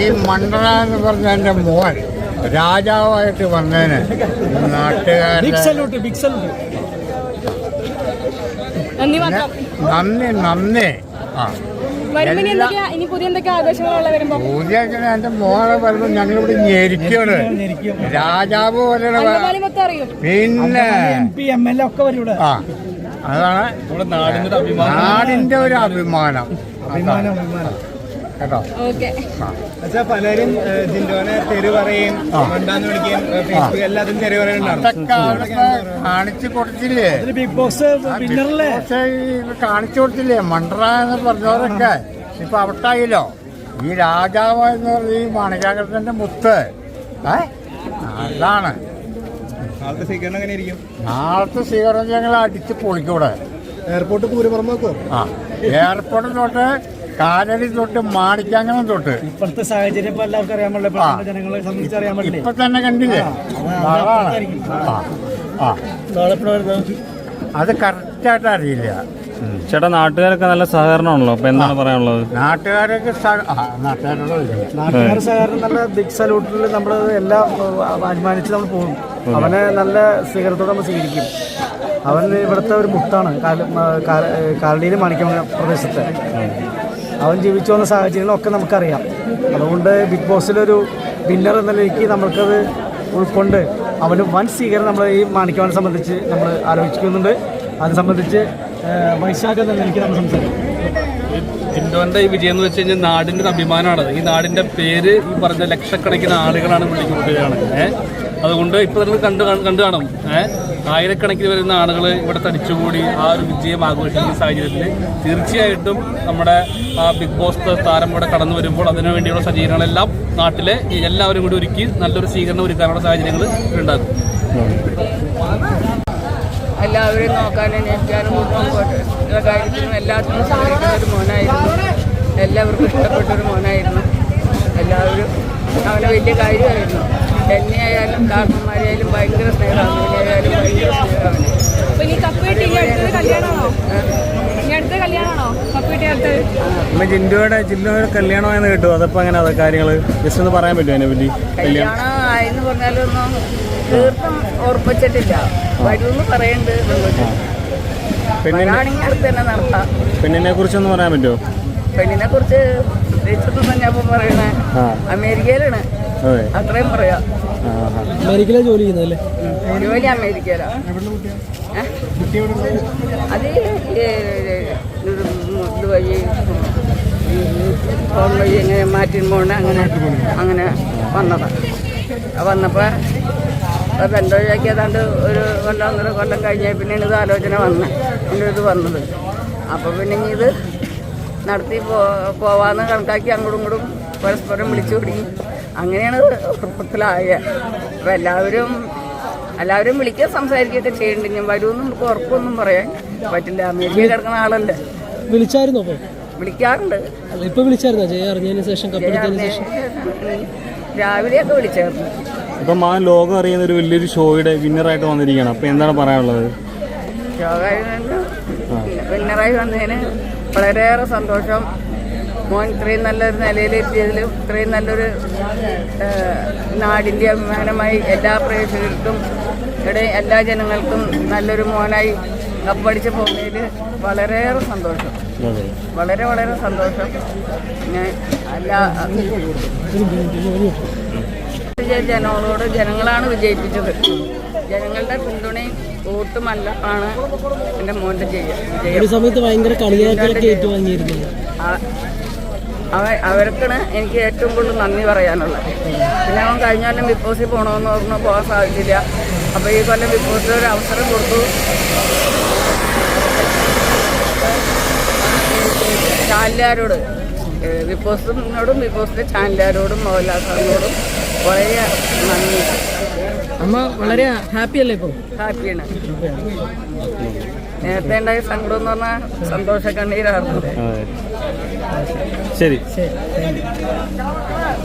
ഈ മണ്ഡല എന്ന് പറഞ്ഞ എന്റെ മോൻ രാജാവായിട്ട് വന്നതിന് നാട്ടുകാരുടെ ബിഗ് നന്ദി നന്ദി ആ. വരുമ്പോ ഇനി പുതിയ എന്റെ മോനെ വരുമ്പോ? പൂജ ഇവിടെ മോളെ വരുമ്പോൾ ഞങ്ങളിവിടെ ഞെരിക്കാണ് രാജാവ് പിന്നെ ആ. അതാണ് നാടിന്റെ ഒരു അഭിമാനം. നാടിന്റെ ഒരു അഭിമാനം. അഭിമാനം അഭിമാനം. കേട്ടോ. അച്ഛാ പലരും ജിൻഡോനെ തെരു പറയും മണ്ടാന്ന് വിളിക്കുകയും ഫേസ്ബുക്ക് എല്ലാത്തിനും പറയുന്നുണ്ടാവും കാണിച്ചു കൊടുത്തില്ലേ? ബിഗ് ബോസ് കാണിച്ചു കൊടുത്തില്ലേ? മണ്ട്ര എന്ന് പറഞ്ഞവരൊക്കെ. ഇപ്പൊ ഔട്ടായില്ലോ ഈ രാജാവ് എന്ന് പറഞ്ഞ ഈ മാണികാഗ്രത്തിന്റെ മുത്ത്. ഏ? അതാണ്. സ്വീകരണം നാളത്തെ സ്വീകരണം ഞങ്ങൾ അടിച്ച് പൊളിക്കൂടെ എയർപോർട്ട് പൂരപ്പുറം വെക്കോ ആ. എയർപോർട്ട് തൊട്ട് കാലടി തൊട്ട് മാണിക്കാങ്ങനെ തൊട്ട്. ഇപ്പോഴത്തെ സാഹചര്യം ഇപ്പൊ എല്ലാവർക്കും അറിയാൻ പറ്റില്ല ഇപ്പോഴത്തെ ജനങ്ങളെ സംബന്ധിച്ച് അറിയാൻ പാടില്ലേ? ഇപ്പൊ തന്നെ കണ്ടില്ലേ? അത് കറക്റ്റായിട്ട് അറിയില്ല. ചേട്ടാ നാട്ടുകാരൊക്കെ നല്ല സഹകരണമാണല്ലോ. അപ്പൊ എന്താണ് പറയാനുള്ളത്? നാട്ടുകാരൊക്കെ. നാട്ടുകാർ സഹകരണം നല്ല ബിഗ് സല്യൂട്ടിൽ നമ്മൾ എല്ലാം അനുമാനിച്ച് അഭിമാനിച്ച് നമ്മൾ പോകും. അവനെ നല്ല സ്വീകരണത്തോടെ നമ്മൾ സ്വീകരിക്കും. അവൻ ഇവിടുത്തെ ഒരു മുത്താണ്. കാലടിയിൽ മാണിക്കം പ്രദേശത്ത്. അവൻ ജീവിച്ചു വന്ന സാഹചര്യങ്ങളൊക്കെ നമുക്കറിയാം. അതുകൊണ്ട് ബിഗ് ബോസിലൊരു വിന്നർ എന്ന നിലയ്ക്ക് നമുക്കത് ഉൾക്കൊണ്ട് അവന് വൻ സ്വീകരണം നമ്മൾ ഈ മാണിക്കവനെ സംബന്ധിച്ച് നമ്മൾ ആലോചിക്കുന്നുണ്ട്. അത് സംബന്ധിച്ച് വൈശാഖ് എന്ന നിലയ്ക്ക് നമ്മൾ സംസാരിക്കും. ജിൻഡോന്റെ ഈ വിജയം എന്ന് വെച്ച് കഴിഞ്ഞാൽ നാടിന്റെ അഭിമാനമാണ്. ഈ നാടിന്റെ പേര് ഈ പറഞ്ഞ ലക്ഷക്കണക്കിന് ആളുകളാണ് വിളിക്കുന്നത്. ഏഹ് അതുകൊണ്ട് ഇപ്പൊ നിങ്ങൾ കണ്ടു കാണ- കണ്ടു കാണും. ആയിരക്കണക്കിന് വരുന്ന ആളുകൾ ഇവിടെ തടിച്ചുകൂടി ആ ഒരു വിജയം ആഘോഷിക്കുന്ന സാഹചര്യത്തിൽ തീർച്ചയായിട്ടും നമ്മുടെ ആ ബിഗ് ബോസ് താരം ഇവിടെ കടന്നു വരുമ്പോൾ അതിനു വേണ്ടിയുള്ള സജ്ജീകരണങ്ങളെല്ലാം നാട്ടിലെ എല്ലാവരും കൂടി ഒരുക്കി നല്ലൊരു സ്വീകരണം ഒരുക്കാനുള്ള സാഹചര്യങ്ങൾ ഉണ്ടാകും എല്ലാവരും കാര്യത്തിനും എല്ലാത്തിനും സഹായിക്കുന്ന ഒരു മോനായിരുന്നു. എല്ലാവർക്കും ഇഷ്ടപ്പെട്ട ഒരു മോനായിരുന്നു. എല്ലാവരും അവന് വലിയ കാര്യമായിരുന്നു. എന്നെയായാലും ഡാക്ടർമാരെയായാലും ഭയങ്കര സ്നേഹമാണ് ആയാലും ഭയങ്കര സ്നേഹമാണ് അപ്പൊ ഇനി കപ്പ് കിട്ടി ഇനി അടുത്തത് കല്യാണമാണോ? ഇനി അടുത്ത കല്യാണമാണോ? കപ്പ് കിട്ടി അടുത്തത്? അമ്മ ജിൻഡോയുടെ ജിൻഡോയുടെ കല്യാണമായെന്ന് കേട്ടു. അതപ്പോ അങ്ങനെ അതൊക്കെ കാര്യങ്ങൾ ജസ്റ്റ് ഒന്ന് പറയാൻ പറ്റുമോ അതിനെ പറ്റി? കല്യാണം. ആയെന്ന് പറഞ്ഞാലൊന്നും തീർത്തും ഉറപ്പിച്ചിട്ടില്ല വരുമെന്ന് പറയണ്ട്. പെണ്ണിനെ വരാണെങ്കിൽ അടുത്ത് തന്നെ നടത്താം. പെണ്ണിനെ കുറിച്ചൊന്ന് പറയാൻ പറ്റുമോ? പെണ്ണിനെ കുറിച്ച് ഞാൻ പറഞ്ഞപ്പോ പറയണേ. ആ. അമേരിക്കയിലാണ്. അത്രയും പറയാം. ആ ആ അമേരിക്കയിലെ ജോലി ചെയ്യുന്നതല്ലേ. ജോലി അമേരിക്കയിലാ. ഏ? അത് ഇത് വഴി ഈ ഫോൺ വഴി ഇങ്ങനെ മാറ്റി പോണ അങ്ങനെ അങ്ങനെ വന്നതാ. വന്നപ്പോൾ ഒഴിവാക്കി ഏതാണ്ട് ഒരു കൊല്ലം ഒന്നര കൊല്ലം കഴിഞ്ഞ പിന്നെയാണ് ഇത് ആലോചന വന്നത് എന്റെ ഇത് വന്നത്. അപ്പോൾ പിന്നെ ഇനി ഇത് നടത്തി പോ പോവാന്ന് കണക്കാക്കി അങ്ങോട്ടും ഇങ്ങോട്ടും പരസ്പരം വിളിച്ചു തുടങ്ങി അങ്ങനെയാണ് ഉറപ്പത്തിലായ അപ്പം എല്ലാവരും എല്ലാവരും വിളിക്കുക സംസാരിക്കുകയൊക്കെ ചെയ്യുന്നുണ്ട് ഞാൻ വരുമെന്ന് നമുക്ക് ഉറപ്പൊന്നും പറയാൻ പറ്റില്ല. അമേരിക്കയിൽ കിടക്കുന്ന ആളല്ലേ. വിളിച്ചായിരുന്നോ അപ്പൊ? വിളിക്കാറുണ്ട്. ഇപ്പൊ വിളിച്ചായിരുന്നോ? ജയ അറിഞ്ഞതിന് ശേഷം ശേഷം? രാവിലെയൊക്കെ വിളിച്ചായിരുന്നു. ഇപ്പം ആ ലോകം അറിയുന്ന ഒരു വലിയൊരു ഷോയുടെ വിന്നറായിട്ട് വന്നിരിക്കുകയാണ്. അപ്പോൾ എന്താണ് പറയാനുള്ളത്? വിന്നറായി വന്നതിന് വളരെയേറെ സന്തോഷം. മോൻ ഇത്രയും നല്ലൊരു നിലയിലെത്തിയതിലും ഇത്രയും നല്ലൊരു നാടിന്റെ അഭിമാനമായി എല്ലാ പ്രേക്ഷകർക്കും ഇവിടെ എല്ലാ ജനങ്ങൾക്കും നല്ലൊരു മോനായി കപ്പടിച്ച് പോകുന്നതിൽ വളരെയേറെ സന്തോഷം. വളരെ വളരെ സന്തോഷം. ഞാൻ എല്ലാ ജനങ്ങളോട് ജനങ്ങളാണ് വിജയിപ്പിച്ചത്. ജനങ്ങളുടെ പിന്തുണയും വോട്ടുമല്ല ആണ് എന്റെ മോന്റെ ജയം ഒരു സമയത്ത് ഭയങ്കര കളിയാക്കലൊക്കെ ഏറ്റുവാങ്ങിയിരുന്നു അവ അവർക്കാണ് എനിക്ക് ഏറ്റവും കൂടുതൽ നന്ദി പറയാനുള്ളത്. പിന്നെ അവൻ കഴിഞ്ഞ കൊല്ലം ബിഗ് ബോസിൽ പോകണമെന്ന് പറഞ്ഞു പോകാൻ സാധിച്ചില്ല. അപ്പോൾ ഈ കൊല്ലം ബിഗ് ബോസിൽ ഒരു അവസരം കൊടുത്തു. ചാനലുകാരോട് ബിഗ് ബോസിനോടും ബിഗ് ബോസിന്റെ ചാനലുകാരോടും മോഹൻലാൽ സാറിനോടും വളരെ നന്ദി. അമ്മ വളരെ ഹാപ്പിയല്ലേ ഇപ്പോൾ ഇപ്പൊ ഹാപ്പിയാണ്. നേരത്തെ ഉണ്ടായ സങ്കടം എന്ന് പറഞ്ഞാൽ സന്തോഷ കണ്ണീരായിരുന്നു ശരി.